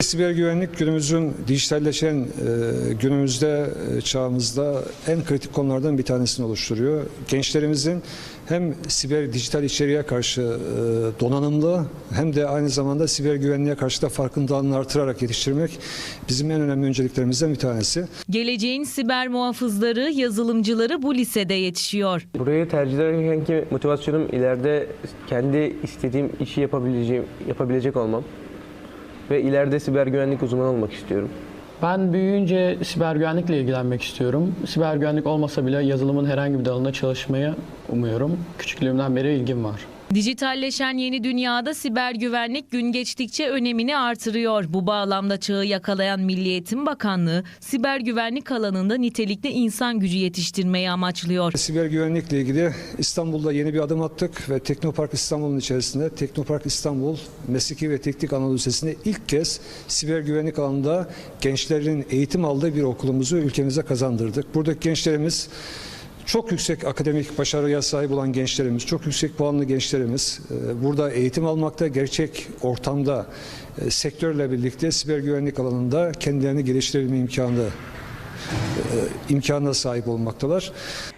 Siber güvenlik günümüzün dijitalleşen e, günümüzde e, çağımızda en kritik konulardan bir tanesini oluşturuyor. Gençlerimizin hem siber dijital içeriğe karşı e, donanımlı hem de aynı zamanda siber güvenliğe karşı da farkındalığını artırarak yetiştirmek bizim en önemli önceliklerimizden bir tanesi. Geleceğin siber muhafızları, yazılımcıları bu lisede yetişiyor. Burayı tercih ederkenki motivasyonum ileride kendi istediğim işi yapabileceğim, yapabilecek olmam. Ve ileride siber güvenlik uzmanı olmak istiyorum. Ben büyüyünce siber güvenlikle ilgilenmek istiyorum. Siber güvenlik olmasa bile yazılımın herhangi bir dalında çalışmayı umuyorum. Küçüklüğümden beri ilgim var. Dijitalleşen yeni dünyada siber güvenlik gün geçtikçe önemini artırıyor. Bu bağlamda çağı yakalayan Milli Eğitim Bakanlığı siber güvenlik alanında nitelikli insan gücü yetiştirmeyi amaçlıyor. Siber güvenlikle ilgili İstanbul'da yeni bir adım attık ve Teknopark İstanbul'un içerisinde Teknopark İstanbul Mesleki ve Teknik Anadolu Lisesi'nde ilk kez siber güvenlik alanında gençlerin eğitim aldığı bir okulumuzu ülkemize kazandırdık. Buradaki gençlerimiz çok yüksek akademik başarıya sahip olan gençlerimiz, çok yüksek puanlı gençlerimiz e, burada eğitim almakta, gerçek ortamda e, sektörle birlikte siber güvenlik alanında kendilerini geliştirebilme imkanı e, imkanına sahip olmaktalar.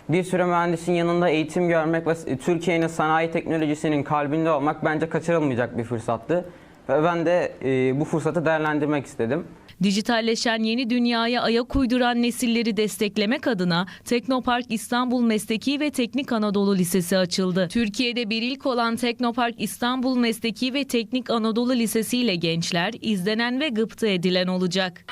Bir sürü mühendisin yanında eğitim görmek ve Türkiye'nin sanayi teknolojisinin kalbinde olmak bence kaçırılmayacak bir fırsattı. Ve ben de bu fırsatı değerlendirmek istedim. Dijitalleşen yeni dünyaya ayak uyduran nesilleri desteklemek adına Teknopark İstanbul Mesleki ve Teknik Anadolu Lisesi açıldı. Türkiye'de bir ilk olan Teknopark İstanbul Mesleki ve Teknik Anadolu Lisesi ile gençler izlenen ve gıpta edilen olacak.